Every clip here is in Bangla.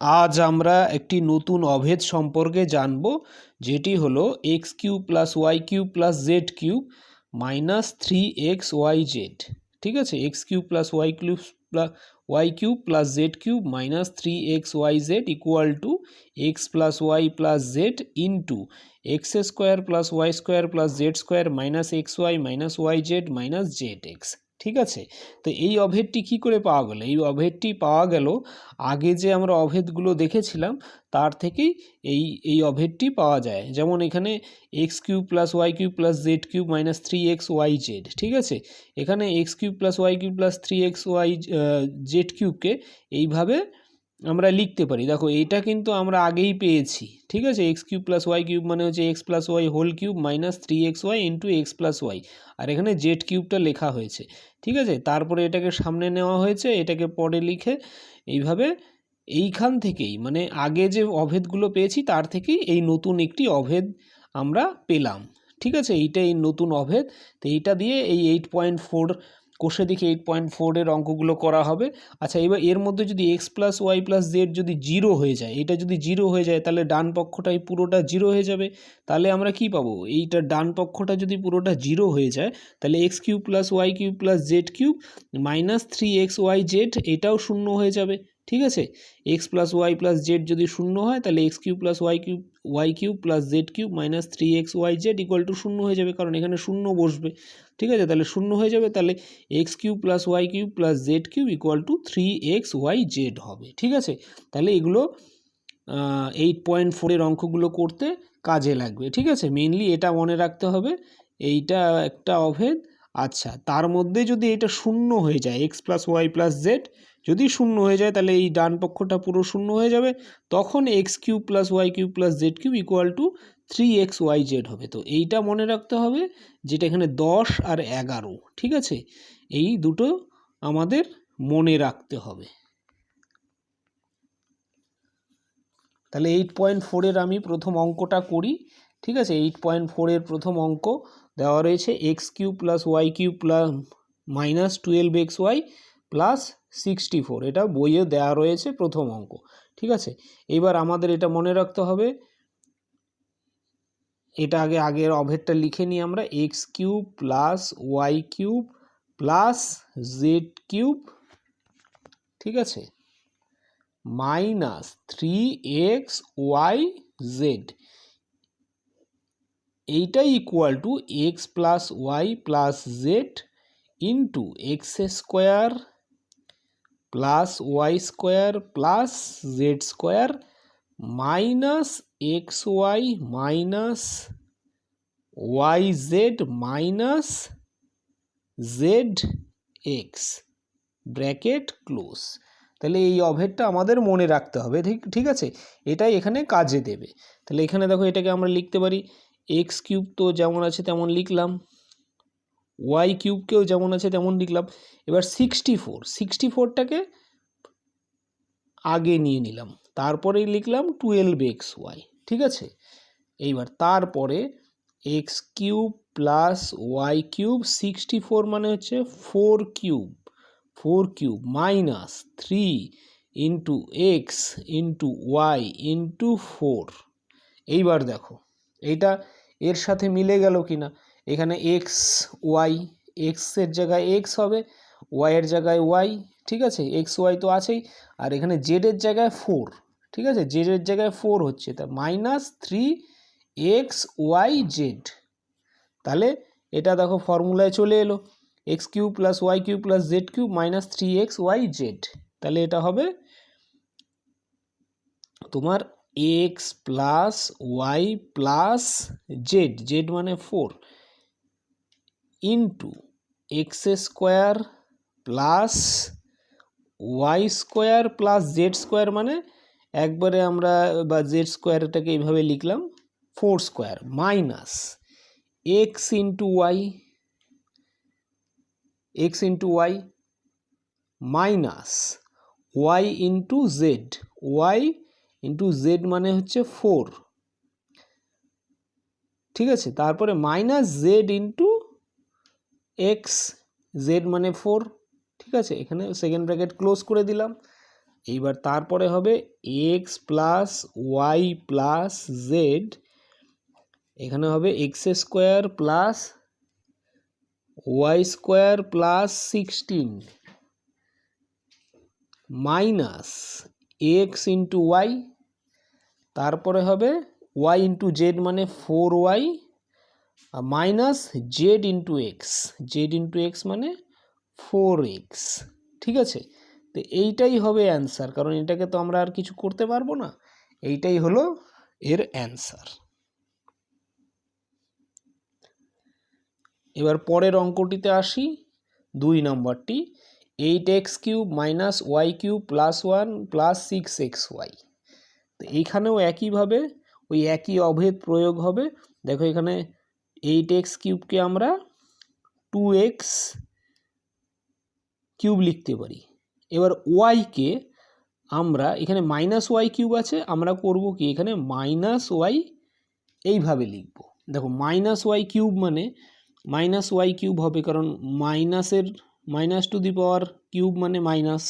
আজ আমরা একটি নতুন অভেদ সম্পর্কে জানব, যেটি হলো x cube plus y cube plus z cube minus three x y z. ঠিক আছে? X cube plus y cube plus y cube plus z cube minus three x y z equal to x plus y plus z into x square plus y square plus z square minus x y minus y z minus z x. ঠিক আছে? তো এই অভেদটি কি করে পাওয়া গেল? এই অভেদটি পাওয়া গেল আগে যে আমরা অভেদগুলো দেখেছিলাম, তার থেকেই এই এই অভেদটি পাওয়া যায়। যেমন এখানে x cube plus y cube plus z cube minus three x y z, ঠিক আছে? এখানে x cube plus y cube plus three x y z কিউবকে এইভাবে আমরা লিখতে পারি। দেখো, এটা কিন্তু আমরা আগেই পেয়েছি, ঠিক আছে? X cube plus y cube মানে হচ্ছে x plus y whole cube minus three x y into x plus y আর এখানে জেড কিউবটা লেখা হয়েছে, ঠিক আছে? তারপরে এটাকে সামনে নেওয়া হয়েছে, এটাকে পরে লিখে এইভাবে এইখান থেকেই মানে আগে যে অভেদগুলো পেয়েছি, তার থেকেই এই নতুন একটি অভেদ আমরা পেলাম, ঠিক আছে? এইটা এই নতুন অভেদ, তো এইটা দিয়ে এই এইট পয়েন্ট ফোর কোষে দেখে এইট পয়েন্ট ফোরের অঙ্কগুলো করা হবে। আচ্ছা এবার এর মধ্যে যদি x plus y plus z যদি জিরো হয়ে যায়, এটা যদি জিরো হয়ে যায়, তাহলে ডান পক্ষটাই পুরোটা জিরো হয়ে যাবে। তাহলে আমরা কি পাবো? এইটা ডান পক্ষটা যদি পুরোটা জিরো হয়ে যায়, তাহলে x cube plus y cube plus z cube minus three x y z এটাও শূন্য হয়ে যাবে। ঠিক আছে? X plus y plus z যদি শূন্য হয়, তাহলে x cube plus y cube y cube plus z cube minus three x y z equal to শূন্য হয়ে যাবে, কারণ এখানে শূন্য বসবে। ঠিক আছে? তাহলে শূন্য হয়ে যাবে, তাহলে x cube plus y cube plus z cube equal to three x y z হবে। ঠিক আছে? তাহলে এগুলো এইট পয়েন্ট ফোরের অঙ্কগুলো করতে কাজে লাগবে। ঠিক আছে? মেনলি এটা মনে রাখতে হবে, এইটা একটা অভেদ। আচ্ছা তার মধ্যে যদি এটা শূন্য হয়ে যায় x plus y plus z যদি শূন্য হয়ে যায়, তাহলে এই ডান পক্ষটা পুরো শূন্য হয়ে যাবে। তখন x cube plus y cube plus z cube equal to three x y z হবে। তো এইটা মনে রাখতে হবে যেটা এখানে দশ আর এগারো, ঠিক আছে? এই দুটো আমাদের মনে রাখতে হবে। তাহলে এইট পয়েন্ট ফোরের আমি প্রথম অঙ্কটা করি, ঠিক আছে? এইট পয়েন্ট ফোরের প্রথম অঙ্ক দেওয়া রয়েছে x cube plus y cube plus minus twelve x y plus sixty four এটা বইয়ে দেওয়া রয়েছে প্রথম অঙ্ক, ঠিক আছে? এবার আমাদের এটা মনে রাখতে হবে, এটা আগে আগের অভেদটা লিখে নিই আমরা x cube plus y cube plus z cube ঠিক আছে? Minus three x y z এইটাই equal to x plus y plus z into x square plus y square plus z square minus x y minus y z minus z x bracket close. তাহলে এই অভেদটা আমাদের মনে রাখতে হবে, ঠিক ঠিক আছে? এটাই এখানে কাজে দেবে। তাহলে এখানে দেখো এটাকে আমরা লিখতে পারি, এক্স কিউব তো যেমন আছে তেমন লিখলাম। ওয়াই কিউবকেও যেমন আছে তেমন লিখলাম। এবার সিক্সটি ফোর সিক্সটি ফোরটাকে আগে নিয়ে নিলাম। তারপরেই লিখলাম টুয়েলভ এক্স ওয়াই ঠিক আছে? এইবার তারপরে x cube plus y cube sixty four মানে হচ্ছে four cube four cube minus three into x into y into four এইবার দেখো, এইটা এর সাথে মিলে গেল কি না এখানে এক্স ওয়াই এক্সের জায়গায় এক্স হবে ওয়াইয়ের জায়গায় ওয়াই ঠিক আছে? এক্স ওয়াই তো আছেই। আর এখানে জেডের জায়গায় ফোর ঠিক আছে? জেডের জায়গায় ফোর হচ্ছে, তা minus three x y z তাহলে এটা দেখো ফর্মুলায় চলে এলো। X cube plus y cube plus z cube minus three x y z তাহলে এটা হবে তোমার x plus y plus z z মানে four into x square plus y square plus z square মানে একবারে আমরা বা জেড স্কোয়ারটাকে এইভাবে লিখলাম four square minus x into y x into y minus y into z y into z মানে হচ্ছে ফোর ঠিক আছে? তারপরে minus z into x, z মানে ফোর, ঠিক আছে? এখানে সেকেন্ড ব্র্যাকেট ক্লোজ করে দিলাম। এইবার তারপরে হবে x plus y plus z. এখানে হবে x square plus y square plus sixteen. Minus x into y. তারপরে হবে ওয়াই ইন্টু জেড মানে four y. Minus z into x z into x মানে ফোর এক্স ঠিক আছে? তো এইটাই হবে অ্যান্সার কারণ এটাকে তো আমরা আর কিছু করতে পারব না। এইটাই হলো এর অ্যান্সার এবার পরের অঙ্কটিতে আসি, দুই নম্বরটি eight x cube minus y cube plus one plus six x y তো এইখানেও একইভাবে, ওই একই অভেদ প্রয়োগ হবে। দেখো এখানে এইট এক্স কিউবকে আমরা টু এক্স কিউব লিখতে পারি। এবার ওয়াইকে আমরা, এখানে মাইনাস ওয়াই কিউব আছে, আমরা করব কি, এখানে মাইনাস ওয়াই এইভাবে লিখব। দেখো, মাইনাস ওয়াই কিউব মানে মাইনাস ওয়াই কিউব হবে কারণ মাইনাসের, minus to the power cube মানে মাইনাস।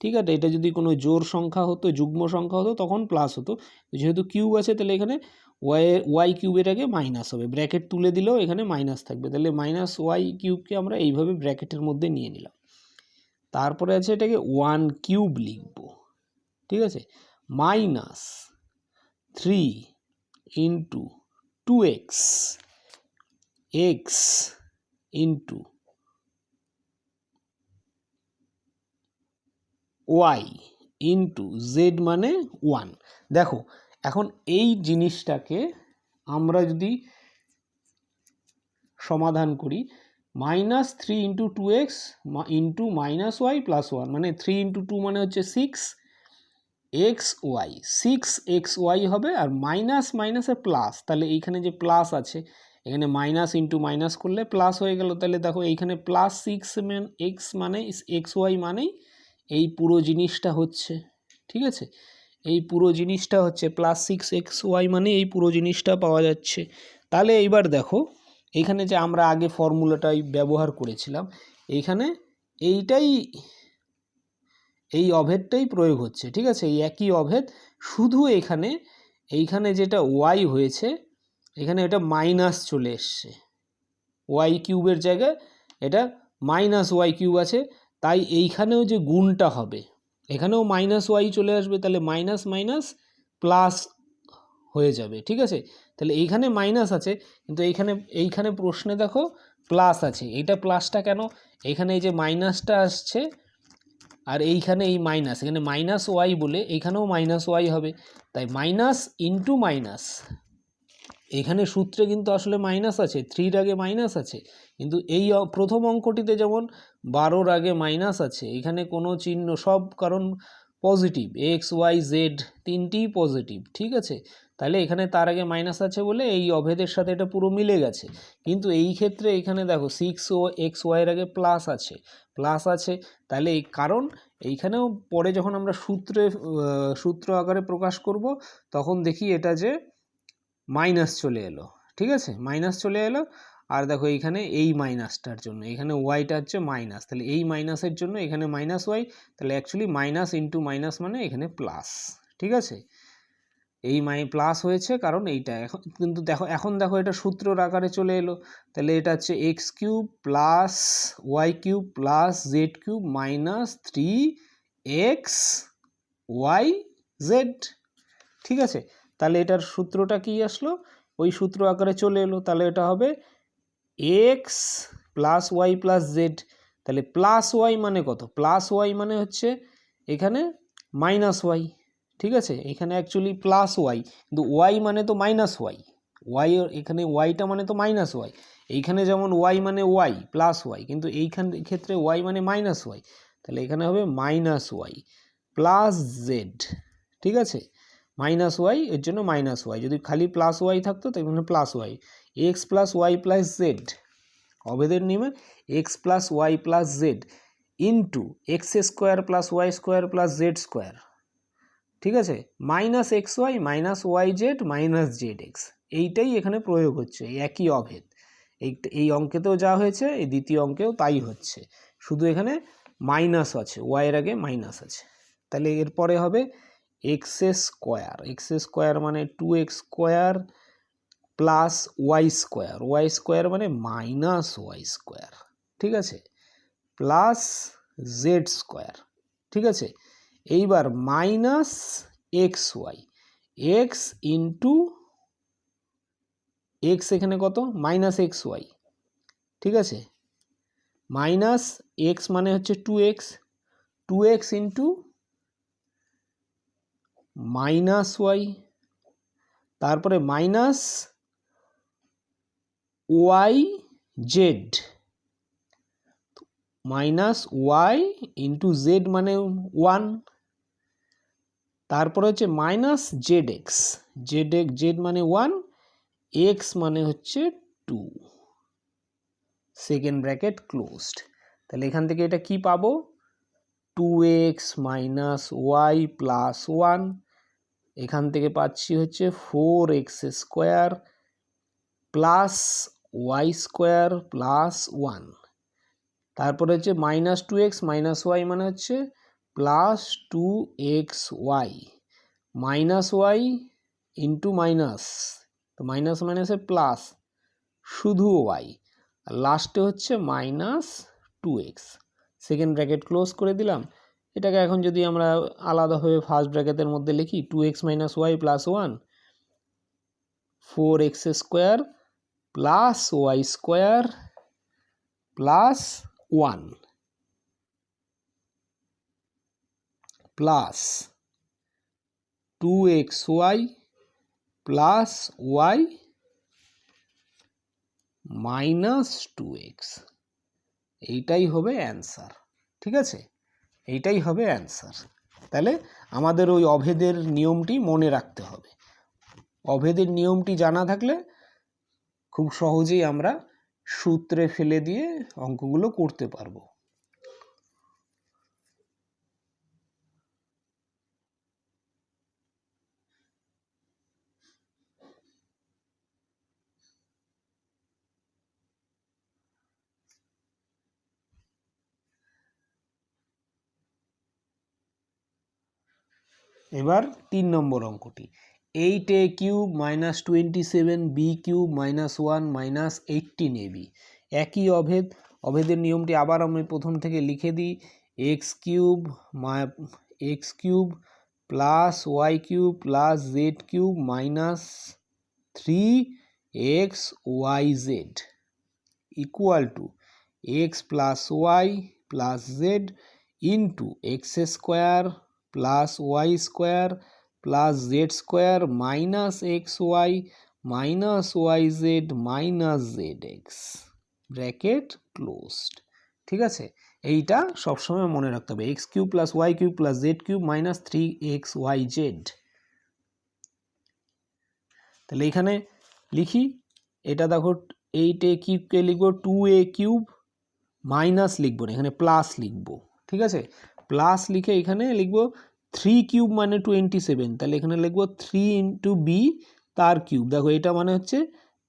ঠিক আছে? এটা যদি কোনো জোর সংখ্যা হতো, যুগ্ম সংখ্যা হতো, তখন প্লাস হতো। যেহেতু কিউব আছে, তাহলে এখানে ওয়াই ওয়াই কিউবের আগে মাইনাস হবে। ব্র্যাকেট তুলে দিলেও এখানে মাইনাস থাকবে। তাহলে মাইনাস ওয়াই কিউবকে আমরা এইভাবে ব্র্যাকেটের মধ্যে নিয়ে নিলাম। তারপরে আছে এটাকে ওয়ান কিউব লিখব। ঠিক আছে? Minus three into two x x into y into z মানে ওয়ান দেখো এখন এই জিনিসটাকে আমরা যদি সমাধান করি, minus three into two x into minus y plus one মানে থ্রি ইন্টু টু মানে হচ্ছে six x y, six x y হবে আর মাইনাস মাইনাসে প্লাস, তাহলে এইখানে যে প্লাস আছে, এখানে মাইনাস ইন্টু মাইনাস করলে প্লাস হয়ে গেল, তাহলে দেখো এইখানে প্লাস সিক্স এক্স মানে এক্স ওয়াই মানেই এই পুরো জিনিসটা হচ্ছে, ঠিক আছে? এই পুরো জিনিসটা হচ্ছে প্লাস সিক্স এক্স ওয়াই মানে এই পুরো জিনিসটা পাওয়া যাচ্ছে। তাহলে এইবার দেখো এইখানে যে আমরা আগে ফর্মুলাটাই ব্যবহার করেছিলাম এইখানে এইটাই, এই অভেদটাই প্রয়োগ হচ্ছে, ঠিক আছে? এই একই অভেদ, শুধু এখানে, এইখানে যেটা ওয়াই হয়েছে, এখানে এটা মাইনাস চলে এসছে। ওয়াই কিউবের জায়গায় এটা মাইনাস ওয়াই কিউব আছে, তাই এইখানেও যে গুণটা হবে এখানেও মাইনাস ওয়াই চলে আসবে, তাহলে মাইনাস মাইনাস প্লাস হয়ে যাবে, ঠিক আছে? তাহলে এইখানে মাইনাস আছে, কিন্তু এইখানে এইখানে প্রশ্নে দেখো প্লাস আছে, এইটা প্লাসটা কেন? এইখানে এই যে মাইনাসটা আসছে, আর এইখানে এই মাইনাস এখানে মাইনাস ওয়াই বলে এইখানেও মাইনাস ওয়াই হবে, তাই মাইনাস ইন্টু মাইনাস এখানে সূত্রে কিন্তু আসলে মাইনাস আছে থ্রির আগে মাইনাস আছে, কিন্তু এই প্রথম অঙ্কটিতে যেমন বারোর আগে মাইনাস আছে। এখানে কোনো চিহ্ন, সব কারণ পজিটিভ এক্স ওয়াই জেড তিনটিই পজিটিভ ঠিক আছে? তাহলে এখানে তার আগে মাইনাস আছে বলে এই অভেদের সাথে এটা পুরো মিলে গেছে। কিন্তু এই ক্ষেত্রে এখানে দেখো সিক্স ও এক্স ওয়াইয়ের আগে প্লাস আছে। প্লাস আছে, তাহলে এই কারণ এইখানেও পরে যখন আমরা সূত্রে সূত্র আকারে প্রকাশ করব, তখন দেখি এটা যে মাইনাস চলে এলো, ঠিক আছে? মাইনাস চলে এলো আর দেখো এইখানে এই মাইনাসটার জন্য, এখানে ওয়াইটা হচ্ছে মাইনাস তাহলে এই মাইনাসের জন্য এখানে মাইনাস ওয়াই তাহলে অ্যাকচুয়ালি মাইনাস ইন্টু মাইনাস মানে এখানে প্লাস ঠিক আছে? এই মাই প্লাস হয়েছে কারণ এইটা, এখন কিন্তু দেখো, এখন দেখো এটা সূত্রর আকারে চলে এলো, তাহলে এটা হচ্ছে x cube plus y cube plus z cube minus three x y z ঠিক আছে? তাহলে এটার সূত্রটা কি আসলো? ওই সূত্র আকারে চলে এলো, তাহলে এটা হবে x plus y plus z তাহলে প্লাস ওয়াই মানে কত? প্লাস ওয়াই মানে হচ্ছে এখানে মাইনাস ওয়াই ঠিক আছে? এখানে অ্যাকচুয়ালি প্লাস ওয়াই কিন্তু ওয়াই মানে তো মাইনাস ওয়াই ওয়াই এখানে ওয়াইটা মানে তো মাইনাস ওয়াই এইখানে যেমন ওয়াই মানে ওয়াই প্লাস ওয়াই কিন্তু এইখান ক্ষেত্রে ওয়াই মানে মাইনাস ওয়াই তাহলে এখানে হবে মাইনাস ওয়াই প্লাস জেড ঠিক আছে? মাইনাস ওয়াই এর জন্য মাইনাস ওয়াই যদি খালি প্লাস ওয়াই থাকতো তাহলে plus y x plus y plus z অবেদের নিয়মে x plus y plus z into x square plus y square plus z square, ঠিক আছে? Minus x y minus y z minus z x, এইটাই এখানে প্রয়োগ হচ্ছে একই অভেদ। এই এই অঙ্কেতেও যা হয়েছে, এই দ্বিতীয় অঙ্কেও তাই হচ্ছে, শুধু এখানে মাইনাস আছে ওয়াইয়ের আগে মাইনাস আছে। তাহলে এরপরে হবে এক্স স্কোয়ার এক্স স্কোয়ার মানে two x square plus y square y square মানে মাইনাস ওয়াই স্কোয়ার ঠিক আছে? প্লাস জেড স্কোয়ার ঠিক আছে? এইবার minus x y x into x এখানে কত? মাইনাস এক্স ওয়াই ঠিক আছে? মাইনাস এক্স মানে হচ্ছে two x two x into minus y তারপরে minus y z minus y into z মানে ওয়ান তারপরে হচ্ছে minus z x z x z মানে ওয়ান এক্স মানে হচ্ছে টু সেকেন্ড ব্র্যাকেট ক্লোজড তাহলে এখান থেকে এটা কি পাবো? Two x minus y plus one এখান থেকে পাচ্ছি হচ্ছে four x square plus y square plus one তারপরে হচ্ছে minus two x minus y মানে হচ্ছে plus two x y minus y into minus তো মাইনাস মাইনাসে প্লাস শুধু ওয়াই আর লাস্টে হচ্ছে minus two x second bracket close করে দিলাম। এটাকে এখন যদি আমরা আলাদাভাবে ফার্স্ট ব্র্যাকেটের মধ্যে লিখি two x minus y plus one four x square plus y square plus one plus two x y plus y minus two x এইটাই হবে অ্যান্সার ঠিক আছে? এইটাই হবে অ্যান্সার তাহলে আমাদের ওই অভেদের নিয়মটি মনে রাখতে হবে। অভেদের নিয়মটি জানা থাকলে খুব সহজেই আমরা সূত্রে ফেলে দিয়ে অঙ্কগুলো করতে পারব। এবার তিন নম্বর অঙ্কটি। Eight a cube minus twenty seven b cube minus one minus eighteen a b একই অভেদ, অভেদের নিয়মটি আবার আমি প্রথম থেকে লিখে দিই। X cube x cube plus y cube plus z cube minus three x y z equal to x plus y plus z into x square plus y square plus z square minus x y minus y z minus z x bracket closed ঠিক আছে? এইটা সবসময় মনে রাখতে হবে। X cube plus y cube plus z cube minus three x y z তাহলে এখানে লিখি, এটা দেখো এইট এ কিউবকে লিখব টু এ কিউব মাইনাস লিখব না, এখানে প্লাস লিখব। ঠিক আছে? প্লাস লিখে এখানে লিখব থ্রি কিউব মানে টোয়েন্টি সেভেন তাহলে এখানে লিখব থ্রি ইন্টু বি তার কিউব দেখো এটা মানে হচ্ছে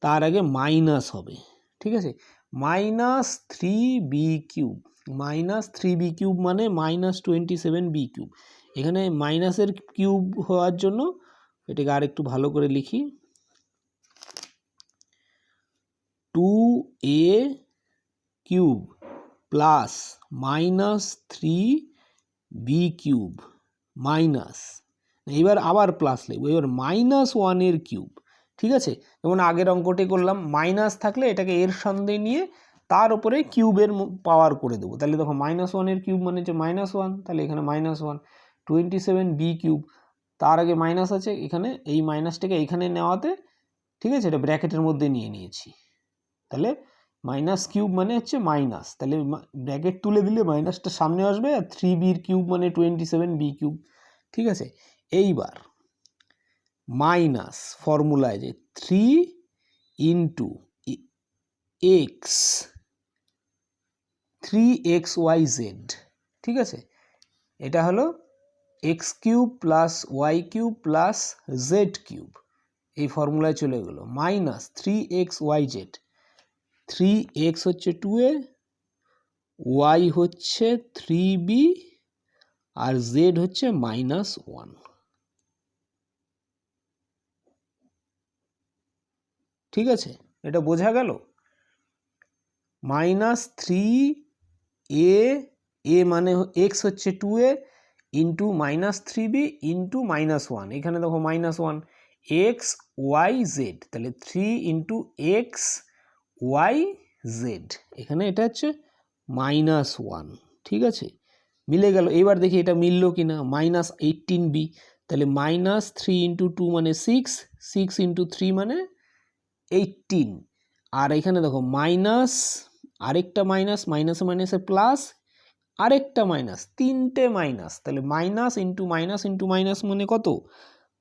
তার আগে মাইনাস হবে, ঠিক আছে? Minus three b cube minus three b cube মানে minus twenty seven b cube এখানে মাইনাসের কিউব হওয়ার জন্য এটাকে আর একটু ভালো করে লিখি two a cube plus minus three b cube minus. এবার আবার প্লাস লিখব। এবার মাইনাস ওয়ানের কিউব ঠিক আছে? যেমন আগের অঙ্কটি করলাম, মাইনাস থাকলে এটাকে এর সন্দেহে নিয়ে তার উপরে কিউবের পাওয়ার করে দেবো। তাহলে দেখো মাইনাস ওয়ানের কিউব মানে হচ্ছে মাইনাস ওয়ান তাহলে এখানে minus one twenty seven b cube তার আগে মাইনাস আছে, এখানে এই মাইনাসটাকে এইখানে নেওয়াতে, ঠিক আছে? এটা ব্র্যাকেটের মধ্যে নিয়ে নিয়েছি। তাহলে মাইনাস কিউব মানে হচ্ছে মাইনাস। তাহলে ব্র্যাকেট তুলে দিলে মাইনাসটা সামনে আসবে আর থ্রি বির কিউব মানে টোয়েন্টি সেভেন বি কিউব। ঠিক আছে? এইবার মাইনাস ফর্মুলায় যে three into x, three x Y Z, ঠিক আছে? এটা হলো x cube plus Y cube plus Z cube. এই ফর্মুলায় চলে গেলো। Minus three x Y Z. Three x হচ্ছে টু এ ওয়াই হচ্ছে থ্রি বি আর জেড হচ্ছে মাইনাস ওয়ান ঠিক আছে? এটা বোঝা গেল? মাইনাস থ্রি এ এ মানে এক্স হচ্ছে two a into minus three b into minus one এখানে দেখো minus one x y z তাহলে three into x y z এখানে এটা হচ্ছে মাইনাস ওয়ান ঠিক আছে? মিলে গেল। এবার দেখি এটা মিললো কি না মাইনাস এইটিন বি তাহলে মাইনাস থ্রি ইন্টু টু মানে সিক্স সিক্স ইন্টু থ্রি মানে এইটিন আর এখানে দেখো মাইনাস আরেকটা মাইনাস মাইনাসে মাইনাসে প্লাস আরেকটা মাইনাস তিনটে মাইনাস তাহলে minus into minus into minus মানে কত?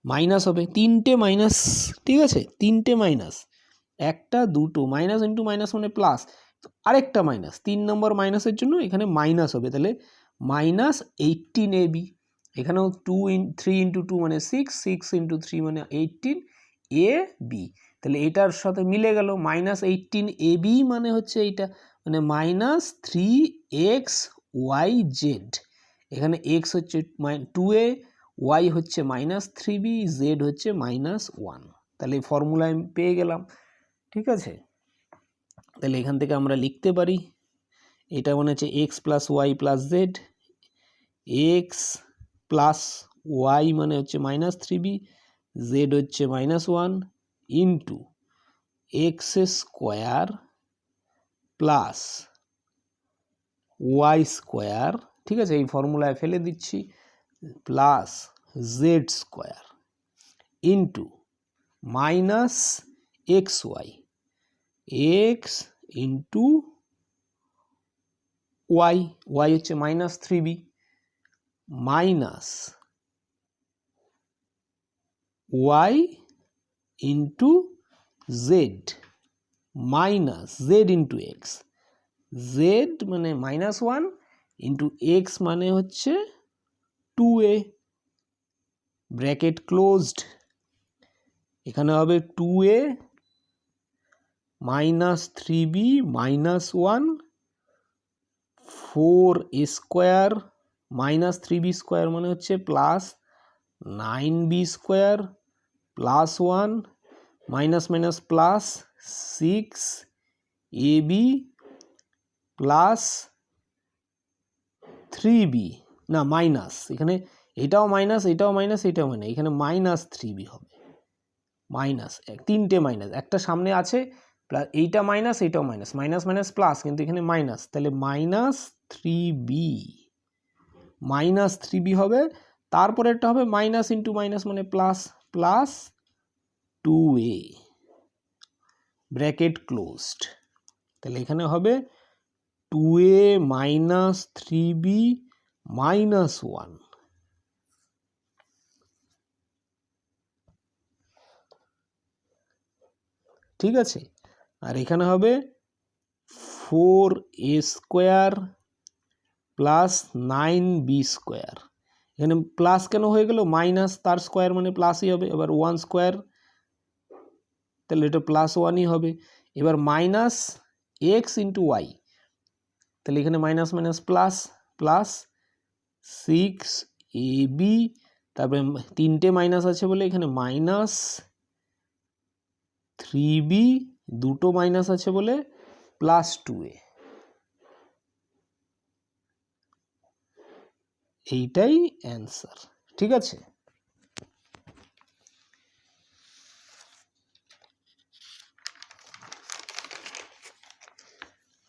মাইনাস হবে। তিনটে মাইনাস ঠিক আছে? তিনটে মাইনাস একটা, দুটো মাইনাস ইন্টু মাইনাস মানে প্লাস আরেকটা মাইনাস তিন নম্বর মাইনাসের জন্য এখানে মাইনাস হবে। তাহলে মাইনাস এইটিন এ বি এখানেও two in three into two মানে সিক্স সিক্স ইন্টু থ্রি মানে এইটিন এ বি তাহলে এটার সাথে মিলে গেল মাইনাস এইটিন এ বি মানে হচ্ছে এইটা মানে minus three x Y z এখানে এক্স হচ্ছে টু এ ওয়াই হচ্ছে মাইনাস থ্রি বি জেড হচ্ছে মাইনাস ওয়ান তাহলে ফর্মুলা আমি পেয়ে গেলাম। ঠিক আছে? তাহলে এখান থেকে আমরা লিখতে পারি, এটা মনে হচ্ছে x plus y plus z x plus y মানে হচ্ছে মাইনাস থ্রি বি জেড হচ্ছে minus one into x square plus y square ঠিক আছে? এই ফর্মুলায় ফেলে দিচ্ছি plus z square into minus x y x into y y হচ্ছে minus three b minus y into z minus z into x z মানে মাইনাস ওয়ান ইন্টু এক্স মানে হচ্ছে টু এ ব্র্যাকেট ক্লোজড এখানে হবে two A minus three B minus one four A square minus three B square মানে হচ্ছে plus nine B square plus one minus minus plus six A B plus three B না মাইনাস এখানে এটাও মাইনাস এটাও মাইনাস এটাও মাইনাস এখানে মাইনাস থ্রি বি হবে। মাইনাস তিনটে মাইনাস একটা সামনে আছে প্লাস এইটা মাইনাস, এইটাও মাইনাস মাইনাস মাইনাস, প্লাস, কিন্তু এখানে মাইনাস। তাহলে minus three B, minus three B হবে তারপরে একটা হবে মাইনাস ইন্টু মাইনাস মানে plus plus two A, bracket closed. তাহলে এখানে হবে two A minus three B minus one. ঠিক আছে? আর এখানে হবে four A square plus nine B square. এখানে প্লাস কেন হয়ে গেল? মাইনাস তার স্কোয়ার মানে প্লাসই হবে। এবার ওয়ান স্কোয়ার, তাহলে এটা প্লাস ওয়ানই হবে। এবার মাইনাস এক্স ইন্টু ওয়াই, তাহলে এখানে minus minus plus plus six A B, তারপরে তিনটে মাইনাস আছে বলে এখানে মাইনাস থ্রি বি দুটো মাইনাস আছে বলে প্লাস টু এইটাই অ্যান্সার ঠিক আছে?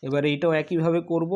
এবার এইটাও একইভাবে করব।